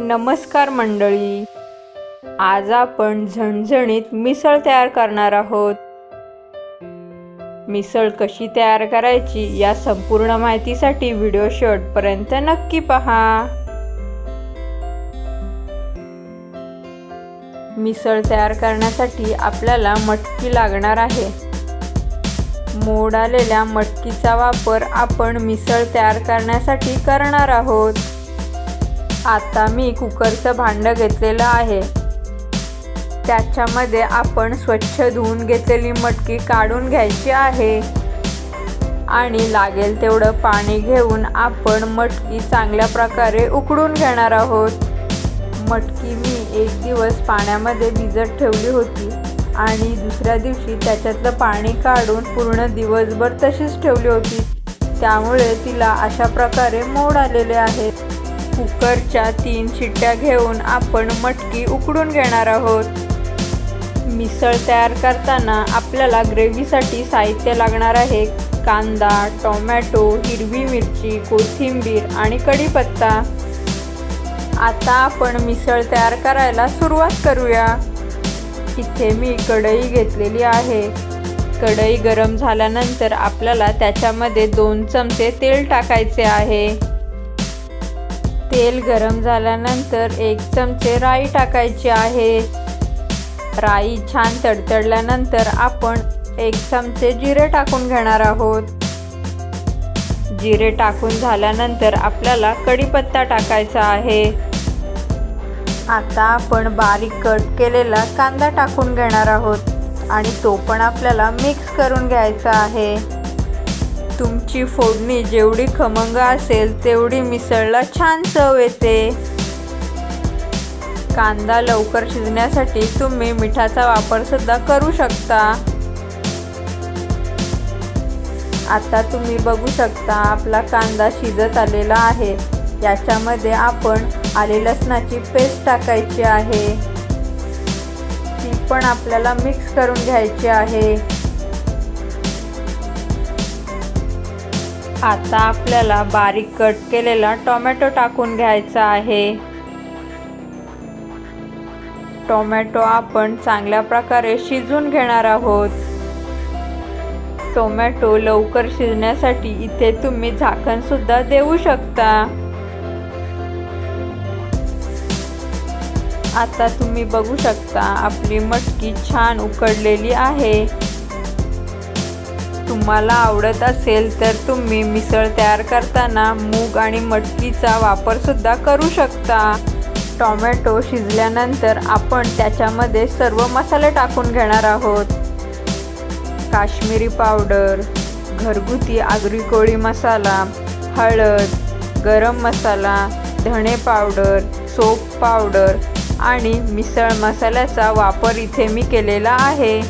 नमस्कार मंडळी. आज आपण झणझणीत मिसळ तयार करणार आहोत. मिसळ कशी तयार करायची या संपूर्ण माहितीसाठी व्हिडिओ शेवटपर्यंत नक्की पहा. मिसळ तयार करण्यासाठी आपल्याला मटकी लागणार आहे. मोड आलेल्या मटकीचा वापर आपण मिसळ तयार करण्यासाठी करणार आहोत. आता मी कुकरचं भांडं घेतलेलं आहे. त्याच्यामध्ये आपण स्वच्छ धुवून घेतलेली मटकी काढून घ्यायची आहे. आणि लागेल तेवढं पाणी घेऊन आपण मटकी चांगल्या प्रकारे उकडून घेणार आहोत. मटकी मी एक दिवस पाण्यामध्ये भिजत ठेवली होती आणि दुसऱ्या दिवशी त्याच्यातलं पाणी काढून पूर्ण दिवसभर तशीच ठेवली होती. त्यामुळे तिला अशा प्रकारे मोड आलेले आहेत. कुकरच्या तीन शिट्ट्या घेऊन आपण मटकी उकडून घेणार आहोत. मिसळ तयार करताना आपल्याला ग्रेव्हीसाठी साहित्य लागणार आहे. कांदा टोमॅटो हिरवी मिरची कोथिंबीर आणि कढीपत्ता. आता आपण मिसळ तयार करायला सुरुवात करूया. इथे मी कढई घेतलेली आहे. कढई गरम झाल्यानंतर आपल्याला त्याच्यामध्ये दोन चमचे तेल टाकायचे आहे. तेल गरम झाल्यानंतर एक चमचे राई टाकायची आहे. राई छान तडतडल्यानंतर आपण एक चमचे जिरे टाकून घेणार आहोत. जिरे टाकून झाल्यानंतर आपल्याला कढीपत्ता टाकायचा आहे. आता आपण बारीक कट केलेला कांदा टाकून घेणार आहोत आणि तो पण आपल्याला मिक्स करून घ्यायचा आहे. तुमची फोडणी जेवढी खमंग असेल तेवढी मिसळला छान चव येते. कांदा लवकर शिजण्यासाठी तुम्ही मिठाचा वापर सुद्धा करू शकता. आता तुम्ही बघू शकता आपला कांदा शिजत आलेला आहे. याच्यामध्ये आपण आले लसणाची पेस्ट टाकायची आहे. ती पण आपल्याला मिक्स करून घ्यायची आहे. आता आपल्याला बारीक कट केलेला टोमॅटो टाकून घ्यायचा आहे. टोमॅटो आपण चांगल्या प्रकारे शिजून घेणार आहोत. टोमॅटो लवकर शिजण्यासाठी इथे तुम्ही झाकण सुद्धा देऊ शकता. आता तुम्ही बघू शकता आपली मटकी छान उकडलेली आहे. तुम्हाला आवडत असेल तर तुम्ही मिसळ तयार करताना मूग आणि मटकीचा वापरसुद्धा करू शकता. टोमॅटो शिजल्यानंतर आपण त्याच्यामध्ये सर्व मसाले टाकून घेणार आहोत. काश्मीरी पावडर घरगुती आगरी कोळी मसाला हळद गरम मसाला धणे पावडर सोप पावडर आणि मिसळ मसाल्याचा वापर इथे मी केलेला आहे.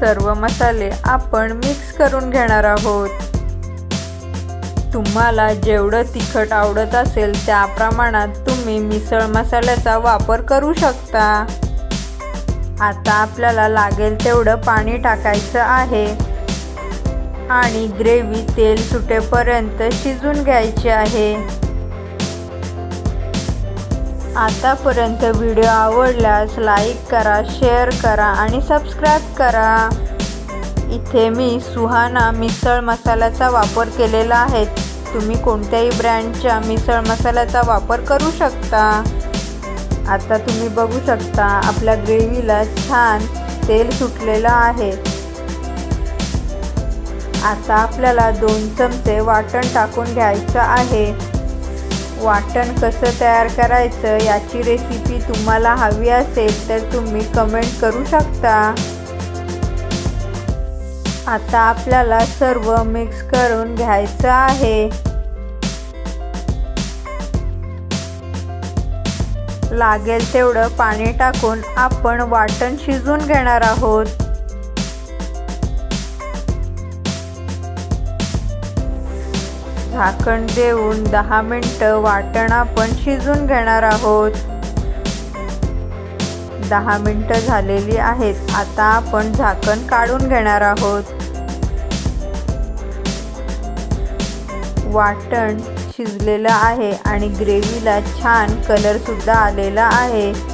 सर्व मसाले आपण मिक्स करून घेणार आहोत. तुम्हाला जेवढं तिखट आवडत असेल त्या प्रमाणात तुम्ही मिसळ मसाल्याचा वापर करू शकता. आता आपल्याला लागेल तेवढं पाणी टाकायचं आहे. आणि ग्रेव्ही तेल सुटेपर्यंत शिजून घ्यायची आहे. आतापर्यंत व्हिडिओ आवडल्यास लाईक करा शेअर करा आणि सबस्क्राईब करा. इथे मी सुहाना मिसळ मसाल्याचा वापर केलेला आहे. तुम्ही कोणत्याही ब्रँडच्या मिसळ मसाल्याचा वापर करू शकता. आता तुम्ही बघू शकता आपल्या ग्रेव्हीला छान तेल सुटलेलं आहे. आता आपल्याला दोन चमचे वाटण टाकून घ्यायचं आहे. वाटण कसं तयार करायचं याची रेसिपी तुम्हाला हवी असेल तर तुम्ही कमेंट करू शकता. आता आपल्याला सर्व मिक्स करून घ्यायचं आहे. लागेल तेवढं पाणी टाकून आपण वाटण शिजून घेणार आहोत. झाकण देऊन दहा मिनटं वाटण आपण शिजून घेणार आहोत. दहा मिनटं झालेली आहेत. आता आपण झाकण काढून घेणार आहोत. वाटण शिजलेलं आहे आणि ग्रेव्हीला छान कलरसुद्धा आलेला आहे.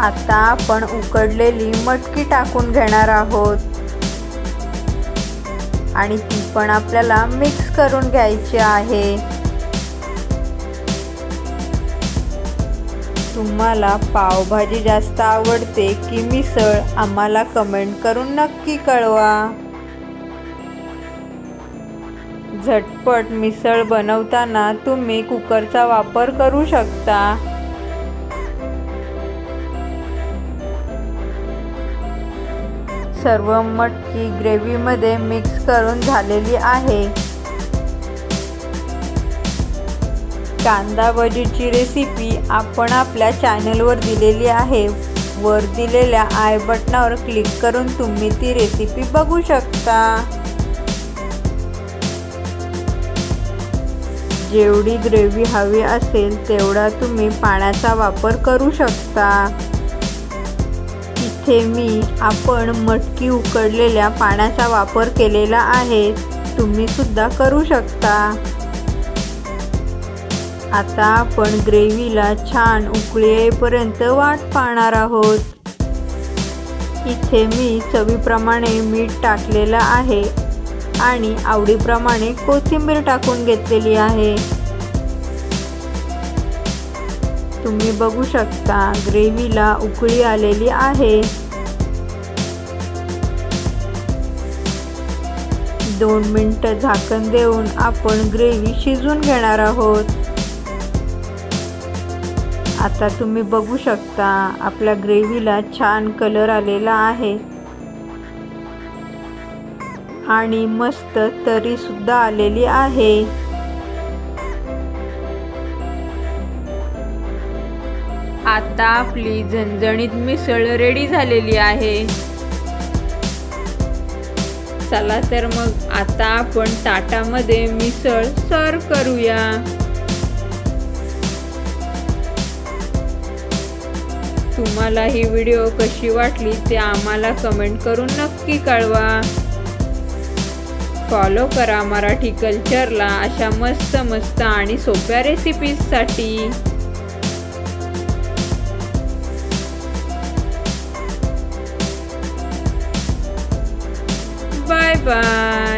आता आपण उकडलेली मटकी टाकून घेणार आहोत. आणि ती पण आपल्याला मिक्स करून घ्यायची आहे. तुम्हाला पावभाजी जास्त आवडते की मिसळ आम्हाला कमेंट करून नक्की कळवा. झटपट मिसळ बनवताना तुम्ही कुकरचा वापर करू शकता. सर्व मटकी ग्रेव्हीमध्ये मिक्स करून झालेली आहे. कांदा भजीची रेसिपी आपण आपल्या चॅनलवर दिलेली आहे. वर दिलेल्या आय बटनावर क्लिक करून तुम्ही ती रेसिपी बघू शकता. जेवढी ग्रेव्ही हवी असेल तेवढा तुम्ही पाण्याचा वापर करू शकता. इथे मी आपण मटकी उकडलेल्या पाण्याचा वापर केलेला आहे. तुम्ही सुद्धा करू शकता. आता आपण ग्रेव्हीला छान उकळी येईपर्यंत वाट पाहणार आहोत. इथे मी चवीप्रमाणे मीठ टाकलेलं आहे आणि आवडीप्रमाणे कोथिंबीर टाकून घेतलेली आहे. तुम्ही बघू शकता ग्रेव्हीला उकळी आलेली आहे. दोन मिनटं झाकण देऊन आपण ग्रेव्ही शिजून घेणार आहोत. आता तुम्ही बघू शकता आपल्या ग्रेव्हीला छान कलर आलेला आहे. आणि मस्त तरी सुद्धा आलेली आहे. आता आपली झणझणीत मिसळ रेडी झालेली आहे. चला तर मग आता आपण ताटामध्ये मिसळ सर्व करूया. तुम्हाला ही व्हिडिओ कशी वाटली ते आम्हाला कमेंट करून नक्की कळवा. फॉलो करा मराठी कल्चरला अशा मस्त मस्त आणि सोप्या रेसिपीजसाठी Bye-bye.